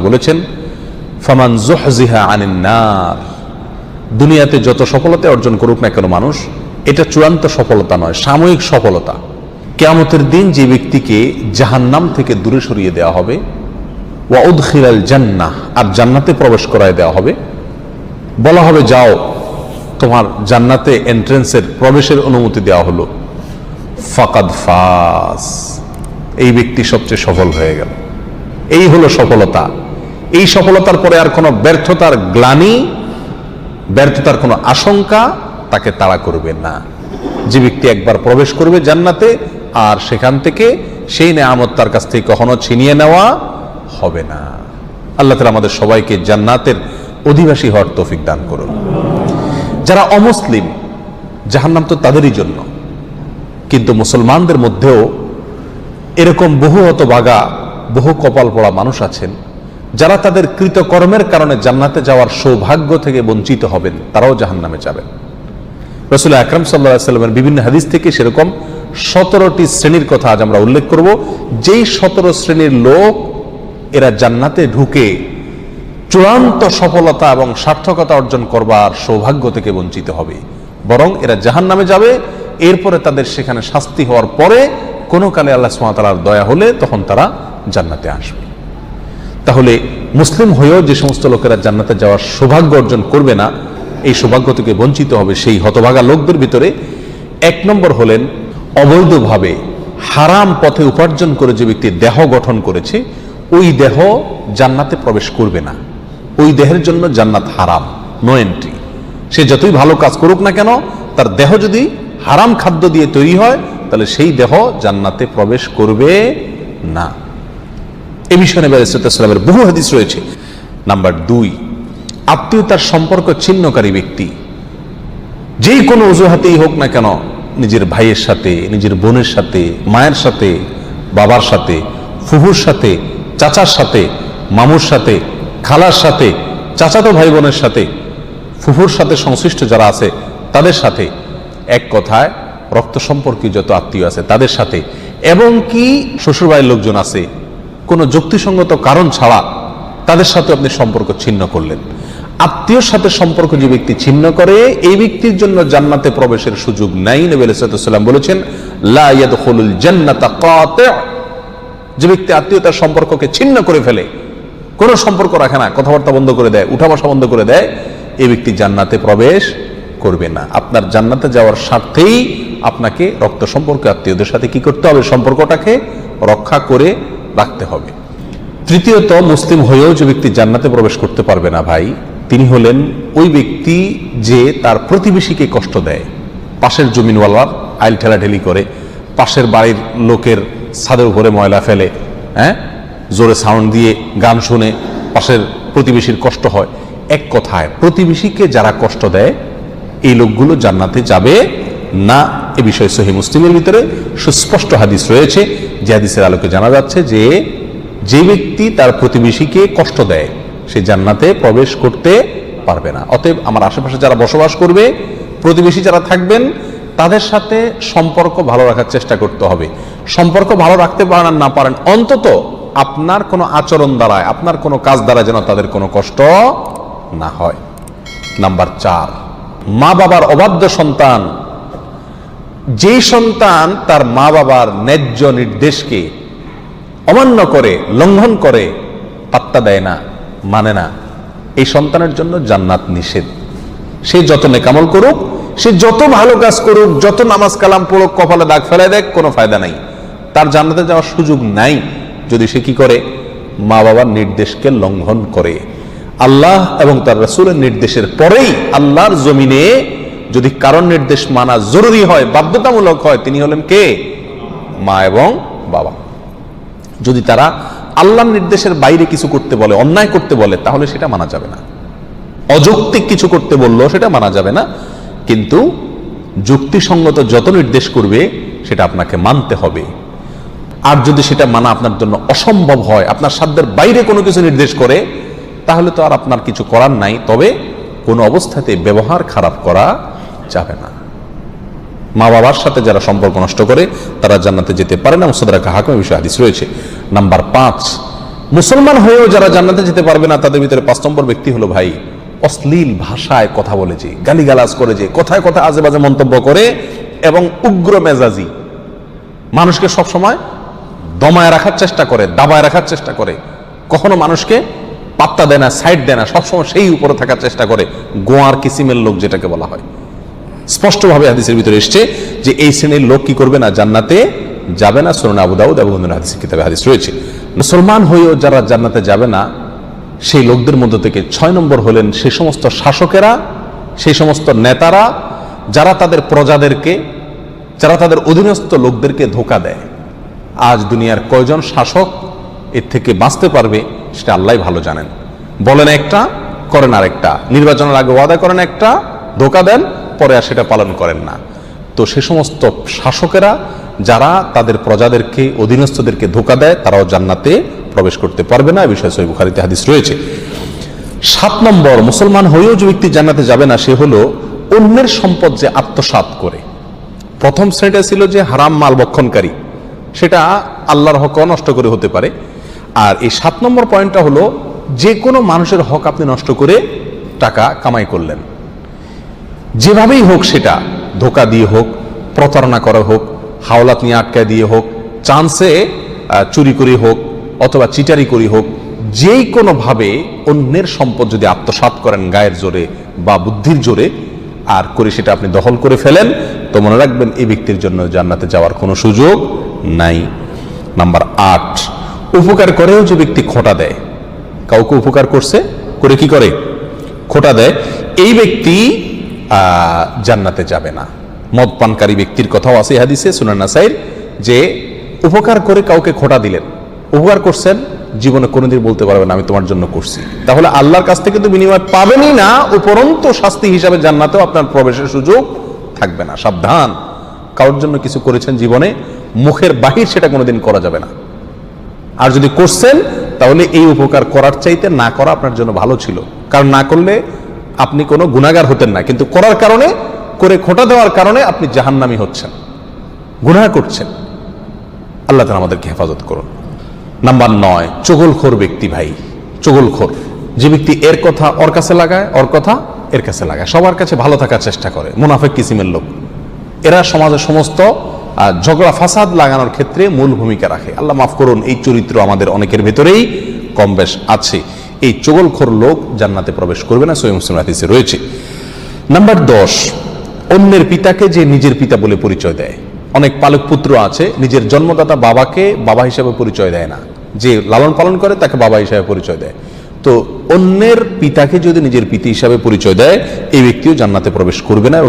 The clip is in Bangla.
বলেছেন, ফামান জুহজিহা দুনিয়াতে যত সফলতা অর্জন করুক না কেন মানুষ, এটা চূড়ান্ত সফলতা নয়, সাময়িক সফলতা। কেয়ামতের দিন যে ব্যক্তিকে জাহান্নাম থেকে দূরে সরিয়ে দেওয়া হবে, ওয়া উদখিলাল জান্নাহ, আর জান্নাতে প্রবেশ করায় দেওয়া হবে, বলা হবে, যাও, তোমার জান্নাতে এন্ট্রেন্সের প্রবেশের অনুমতি দেওয়া হলো। ফাকাদ ফাস। এই ব্যক্তি সবচেয়ে সফল হয়ে গেল। এই হলো সফলতা। এই সফলতার পরে আর কোনো ব্যর্থতার গ্লানি, ব্যর্থতার কোনো আশঙ্কা তাকে তাড়া করবে না। যে ব্যক্তি একবার প্রবেশ করবে জান্নাতে, আর সেখান থেকে সেই নেয়ামত তার কাছ থেকে কখনো ছিনিয়ে নেওয়া হবে না। আল্লাহ তালা আমাদের সবাইকে জান্নাতের অধিবাসী হওয়ার তৌফিক দান করুন। যারা অমুসলিম, জাহান্নাম তো তাদেরই জন্য। কিন্তু মুসলমানদের মধ্যেও এরকম বহু হতবাগা বহু কপাল পড়া মানুষ আছেন, যারা তাদের কৃতকর্মের কারণে জান্নাতে যাওয়ার সৌভাগ্য থেকে বঞ্চিত হবেন, তারাও জাহান্নামে যাবেন। রসুল আকরম সাল্লাহ সাল্লামের বিভিন্ন হাদিস থেকে সেরকম সতেরোটি শ্রেণির কথা আজ আমরা উল্লেখ করব। যেই সতেরো শ্রেণির লোক, এরা জান্নাতে ঢুকে চূড়ান্ত সফলতা এবং সার্থকতা অর্জন করবার সৌভাগ্য থেকে বঞ্চিত হবে। বরং এরা জাহান নামে যাবে, এরপরে তাদের সেখানে শাস্তি হওয়ার পরে কোনো কালে আল্লাহ সুমাতালার দয়া হলে তখন তারা জান্নাতে আসবে। তাহলে মুসলিম হয়েও যে সমস্ত লোকেরা জান্নাতে যাওয়ার সৌভাগ্য অর্জন করবে না, এই সৌভাগ্য থেকে বঞ্চিত হবে সেই হতভাগা লোকদের ভিতরে এক নম্বর হলেন অবৈধভাবে হারাম পথে উপার্জন করে যে ব্যক্তি দেহ গঠন করেছে, ওই দেহ জান্নাতে প্রবেশ করবে না। ওই দেহের জন্য জান্নাত হারাম নো এন্ট্রি সে যতই ভালো কাজ করুক না কেন, তার দেহ যদি হারাম খাদ্য দিয়ে তৈরি হয়, তাহলে সেই দেহ জান্নাতে প্রবেশ করবে না। এ বিষয়ে নবী আলাইসালামের বহু হাদিস রয়েছে। নাম্বার দুই, আত্মীয়তার সম্পর্ক ছিন্নকারী ব্যক্তি। যেই কোনো অজুহাতেই হোক না কেন, নিজের ভাইয়ের সাথে, নিজের বোনের সাথে, মায়ের সাথে, বাবার সাথে ফুহুর সাথে, চাচার সাথে, মামুর সাথে, খালার সাথে, চাচাতো ভাই বোনের সাথে, ফুফুর সাথে সংশ্লিষ্ট যারা আছে, তাদের সাথে। এক কথায়, রক্ত সম্পর্কীয় যত আত্মীয় আছে, তাদের সাথে। এবং কি, শ্বশুরবাড়ির লোকজন আছে কোনো যুক্তিসঙ্গত কারণ ছাড়া তাদের সাথে আপনি সম্পর্ক ছিন্ন করলেন। আত্মীয়র সাথে সম্পর্ক যে ব্যক্তি ছিন্ন করে, এই ব্যক্তির জন্য জান্নাতে প্রবেশের সুযোগ নাই। নবী আলাইসাল্লাম বলেছেন যে ব্যক্তি আত্মীয়তার সম্পর্ককে ছিন্ন করে ফেলে, কোনো সম্পর্ক রাখে না, কথাবার্তা বন্ধ করে দেয়, উঠা বসা বন্ধ করে দেয়, এই ব্যক্তি জান্নাতে প্রবেশ করবে না। আপনার জান্নাতে যাওয়ার স্বার্থেই আপনাকে রক্ত সম্পর্কে আত্মীয়দের সাথে কি করতে হবে? সম্পর্কটাকে রক্ষা করে রাখতে হবে। তৃতীয়ত, মুসলিম হয়েও যে ব্যক্তি জান্নাতে প্রবেশ করতে পারবে না ভাই, তিনি হলেন ওই ব্যক্তি যে তার প্রতিবেশীকে কষ্ট দেয়। পাশের জমিনওয়ালার আইল ঠেলাঠেলি করে, পাশের বাড়ির লোকের ছাদের উপরে ময়লা ফেলে হ্যাঁ? জোরে সাউন্ড দিয়ে গান শুনে পাশের প্রতিবেশীর কষ্ট হয়। এক কথায়, প্রতিবেশীকে যারা কষ্ট দেয়, এই লোকগুলো জান্নাতে যাবে না। এ বিষয়ে সহি মুসলিমের ভিতরে সুস্পষ্ট হাদিস রয়েছে। যে হাদিসের আলোকে জানা যাচ্ছে যে যে ব্যক্তি তার প্রতিবেশীকে কষ্ট দেয়, সে জান্নাতে প্রবেশ করতে পারবে না। অতএব আমার আশেপাশে যারা বসবাস করবে, প্রতিবেশী যারা থাকবেন, তাদের সাথে সম্পর্ক ভালো রাখার চেষ্টা করতে হবে। সম্পর্ক ভালো রাখতে পারেন আর না পারেন, অন্তত আপনার কোনো আচরণ দ্বারায়, আপনার কোনো কাজ দ্বারা যেন তাদের কোনো কষ্ট না হয়। নাম্বার চার মা বাবার অবাধ্য সন্তান যেই সন্তান তার মা বাবার ন্যায্য নির্দেশকে অমান্য করে, লঙ্ঘন করে, পাত্তা দেয় না মানে না। এই সন্তানের জন্য জান্নাত নিষেধ। সে যত নেকামল করুক, সে যত ভালো কাজ করুক, যত নামাজ কালাম পড়ুক, কপালে দাগ ফেলায় দেখ কোনো ফায়দা নাই। তার জান্নাতে যাওয়ার সুযোগ নাই। যদি সে কি করে? মা বাবার নির্দেশকে লঙ্ঘন করে। আল্লাহ এবং তার রসুলের নির্দেশের পরেই আল্লাহর জমিনে যদি কারণ নির্দেশ মানা জরুরি হয়, বাধ্যতামূলক হয়, তিনি হলেন কে? মা এবং বাবা। যদি তারা আল্লাহর নির্দেশের বাইরে কিছু করতে বলে, অন্যায় করতে বলে, তাহলে সেটা মানা যাবে না। অযৌক্তিক কিছু করতে বলল সেটা মানা যাবে না। কিন্তু যুক্তিসঙ্গত যত নির্দেশ করবে, সেটা আপনাকে মানতে হবে। আর যদি সেটা মানা আপনার জন্য অসম্ভব হয়, আপনার সাধ্যের বাইরে কোনো কিছু নির্দেশ করে, তাহলে তো আর আপনার কিছু করার নাই। তবে কোনো অবস্থাতে ব্যবহার খারাপ করা যাবে না। মা বাবার সাথে যারা সম্পর্ক নষ্ট করে, তারা জান্নাতে যেতে পারে না। মুসাদারা হাকিমের বিষয়ে হাদিস রয়েছে। নাম্বার পাঁচ, মুসলমান হয়েও যারা জান্নাতে যেতে পারবে না, তাদের ভিতরে পাঁচ নম্বর ব্যক্তি হলো ভাই। অশ্লীল ভাষায় কথা বলে যে, গালিগালাজ করে যে, কথায় কথায় আজে বাজে মন্তব্য করে এবং উগ্র মেজাজি। মানুষকে সবসময় দমায় রাখার চেষ্টা করে, দাবায় রাখার চেষ্টা করে। কখনো মানুষকে পাত্তা দেয় না, সাইড দেয় না, সবসময় সেই উপরে থাকার চেষ্টা করে। গোয়ার কিসিমের লোক যেটাকে বলা হয়। স্পষ্টভাবে হাদিসের ভিতরে এসছে যে এই শ্রেণির লোক কি করবে না, জান্নাতে যাবে না? সুরন আবু দাউদ এবং অন্যান্য হাদিসের কিতাবে হাদিস রয়েছে। মুসলমান হয়েও যারা জান্নাতে যাবে না, সেই লোকদের মধ্য থেকে ছয় নম্বর হলেন সেই সমস্ত শাসকেরা সেই সমস্ত নেতারা, যারা তাদের প্রজাদেরকে, যারা তাদের অধীনস্থ লোকদেরকে ধোকা দেয়। আজ দুনিয়ার কয়জন শাসক এর থেকে বাঁচতে পারবে, সেটা আল্লাহ ভালো জানেন। বলেন একটা, করেন আরেকটা। নির্বাচনের আগে ওয়াদা করেন একটা, ধোকা দেন। পরে আর সেটা পালন করেন না। তো সে সমস্ত শাসকেরা যারা তাদের প্রজাদেরকে, অধীনস্থদেরকে ধোকা দেয়, তারাও জান্নাতে প্রবেশ করতে পারবে না। বিষয়ে সহি বুখারিতে হাদিস রয়েছে। সাত নম্বর, মুসলমান হয়েও যে ব্যক্তি জান্নাতে যাবে না, সে হলো অন্যের সম্পদ যে আত্মসাৎ করে। প্রথম শ্রেণীটা ছিল যে হারাম মাল বক্ষণকারী। সেটা আল্লাহর হক নষ্ট করে হতে পারে। আর এই সাত নম্বর পয়েন্টটা হলো, যে কোনো মানুষের হক আপনি নষ্ট করে টাকা কামাই করলেন। যেভাবেই হোক সেটা, ধোকা দিয়ে হোক, প্রতারণা করা হোক, হাওলাত নিয়ে আটকায় দিয়ে হোক চান্সে চুরি করে হোক, অথবা চিটারি করি হোক, যেই কোনোভাবে অন্যের সম্পদ যদি আত্মসাৎ করেন গায়ের জোরে বা বুদ্ধির জোরে, আর করে সেটা আপনি দখল করে ফেলেন, তো মনে রাখবেন এই ব্যক্তির জন্য জান্নাতে যাওয়ার কোনো সুযোগ নাই। নাম্বার আট, উপকার করেও যে ব্যক্তি খোটা দেয়। কাউকে উপকার করছে, করে কি করে? খোটা দেয়। এই ব্যক্তি জান্নাতে যাবে না। মদ পানকারী ব্যক্তির কথাও আছে হাদিসে, সুনান নাসাইর, যে উপকার করে কাউকে খোটা দিলেন। উপকার করছেন, জীবনে কোনোদিন বলতে পারবেন, আমি তোমার জন্য করছি। তাহলে আল্লাহর কাছ থেকে তো বিনিময় পাবেনই না, উপরন্ত শাস্তি হিসাবে জান্নাতেও আপনার প্রবেশের সুযোগ থাকবে না। সাবধান। কারোর জন্য কিছু করেছেন জীবনে, মুখের বাহির সেটা কোনোদিন করা যাবে না। আর যদি করছেন, তাহলে এই উপকার করার চাইতে না করা আপনার জন্য ভালো ছিল। কারণ না করলে আপনি কোনো গুণাগার হতেন না, কিন্তু করার কারণে, করে খোটা দেওয়ার কারণে আপনি জাহান্নামি হচ্ছেন, গুনাহ করছেন। আল্লাহ তালা আমাদেরকে হেফাজত করুন। নাম্বার নয়, চগলখোর ব্যক্তি ভাই, চগলখোর। যে ব্যক্তি এর কথা ওর কাছে লাগায়, ওর কথা এর কাছে লাগায়। সবার কাছে ভালো থাকার চেষ্টা করে, মুনাফেক কিসিমের লোক। এরা সমাজের সমস্ত ঝগড়া, ফাসাদ লাগানোর ক্ষেত্রে মূল ভূমিকা রাখে। আল্লাহ মাফ করুন, এই চরিত্র আমাদের অনেকের ভেতরেই কম বেশ আছে। এই চগলখোর লোক জান্নাতে প্রবেশ করবে না সৈয়দ মুসলিম হাদিসে রয়েছে। নাম্বার দশ, অন্যের পিতাকে যে নিজের পিতা বলে পরিচয় দেয়। অনেক পালক পুত্র আছে, নিজের জন্মদাতা বাবাকে বাবা হিসাবে পরিচয় দেয় না। যে লালন পালন করে, তাকে বাবা হিসাবে পরিচয় দেয়। তো অন্যের পিতাকে যদি নিজের পিতা হিসাবে পরিচয় দেয়, এই ব্যক্তিও জান্নাতে প্রবেশ করবে না।